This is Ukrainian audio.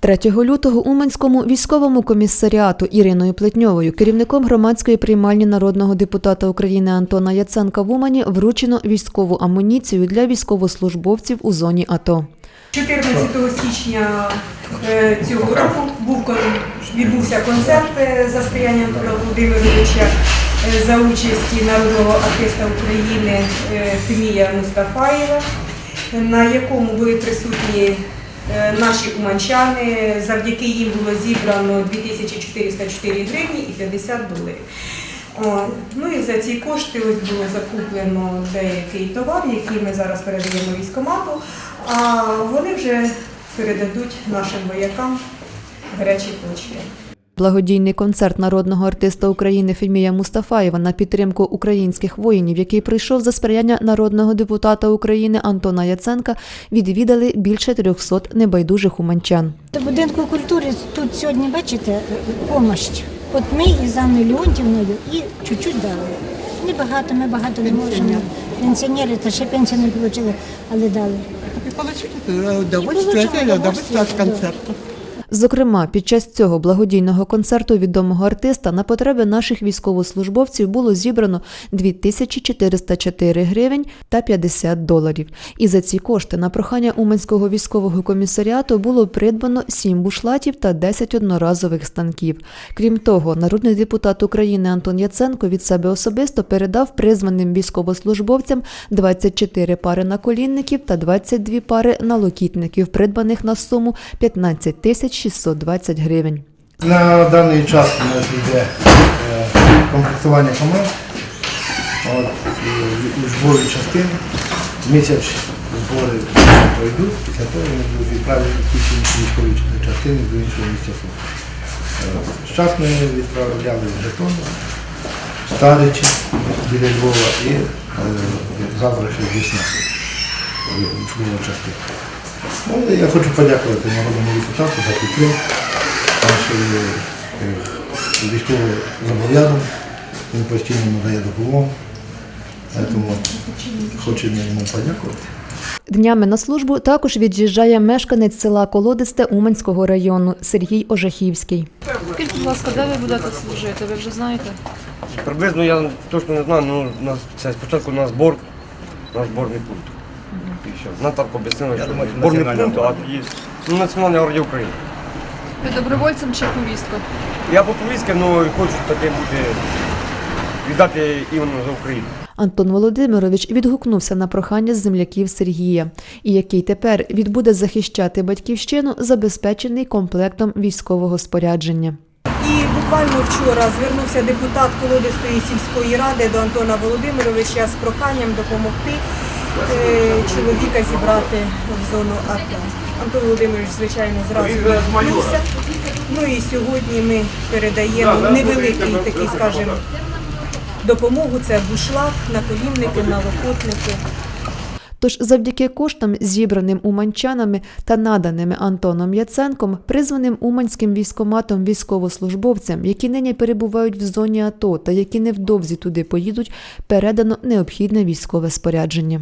3 лютого Уманському військовому комісаріату Іриною Плетньовою, керівником громадської приймальні народного депутата України Антона Яценка в Умані вручено військову амуніцію для військовослужбовців у зоні АТО. 14 січня е, цього року був відбувся концерт е, за сприяння Антона Володимировича е, за участі народного артиста України Фемія Мустафаєва, на якому були присутні наші уманчани. Завдяки їм було зібрано 2404 гривні і 50 доларів. Ну і за ці кошти ось було закуплено деякий товар, який ми зараз передаємо військомату, а вони вже передадуть нашим воякам гарячі точки. Благодійний концерт народного артиста України Фемія Мустафаєва на підтримку українських воїнів, який прийшов за сприяння народного депутата України Антона Яценка, відвідали більше 300 небайдужих уманчан. До будинку культури тут сьогодні, бачите, помощь. От ми із Анною Леонтівною і чуть-чуть дали. Небагато, ми багато не можемо. Пенсіонери та ще пенсію не отримали, але дали. И получили удовольствие, получаем удовольствие удовольствие, да. концерта. Зокрема, під час цього благодійного концерту відомого артиста на потреби наших військовослужбовців було зібрано 2404 гривень та 50 доларів. І за ці кошти на прохання Уманського військового комісаріату було придбано 7 бушлатів та 10 одноразових станків. Крім того, народний депутат України Антон Яценко від себе особисто передав призваним військовослужбовцям 24 пари наколінників та 22 пари налокітників, придбаних на суму 15 тисяч 620 гривень. На даний час у нас йде е, комплектування команд. Збори частин. Місяць збори пройдуть, після того вони будуть відправлені інші військові частини до іншого місця служби. Е, Зараз ми відправляли Житомир, Старичі біля Львова і е, завтра ще Дісна військову Ну, я хочу подякувати народному депутату за підтримку нашої е, військового. Він постійно надає допомогу. Тому хочемо йому подякувати. Днями на службу також від'їжджає мешканець села Колодисте Уманського району Сергій Ожахівський. Скажіть, будь ласка, де ви будете служити? Ви вже знаєте? Приблизно я точно не знаю, ну нас це спочатку на збор, на зборний пункт. І все. Нам так об'яснили, що зборний пункт, а тоді ну, Національна гвардія України. Ви добровольцем чи повістка? Я по повістки, ну і хочу таке бути, віддати іменно за Україну. Антон Володимирович відгукнувся на прохання земляків Сергія, і який тепер відбуде захищати батьківщину, забезпечений комплектом військового спорядження. І буквально вчора звернувся депутат Колодистої сільської ради до Антона Володимировича з проханням допомогти чоловіка зібрати в зону АТО. Антон Володимирович, звичайно, зразу відгукнувся. Ну і сьогодні ми передаємо невеликий такий, скажімо, допомогу. Це бушлат, наколінники, налокотники. Тож, завдяки коштам, зібраним уманчанами та наданими Антоном Яценком, призваним уманським військоматом військовослужбовцям, які нині перебувають в зоні АТО та які невдовзі туди поїдуть, передано необхідне військове спорядження.